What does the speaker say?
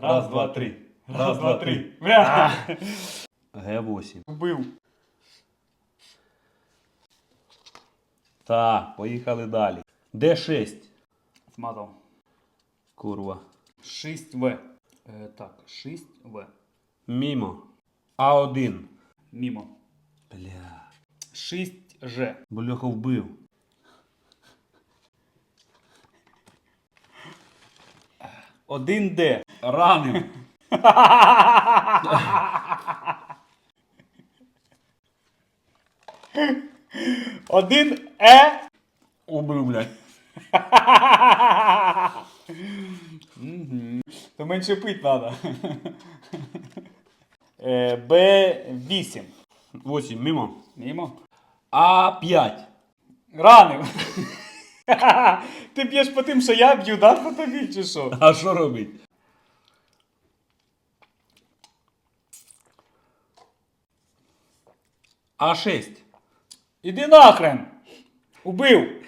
Раз, два, три. Раз, два, три. Бля. Г8. Убив. Так, поїхали далі. Д6. Змазав. Курва. 6В. Е, так, 6В. Мімо. А1. Мімо. Бля. 6Ж. Бляха вбив. Один Д. Ранив. Один Е. Убив, блядь. Мгм. То менше пить треба. Е, Б8. 8. Мімо. Мімо. А5. Ранив. Ти б'єш по тим, що я б'ю, да, по тобі, чи що? А що робить? А6. Іди нахрен! Убив!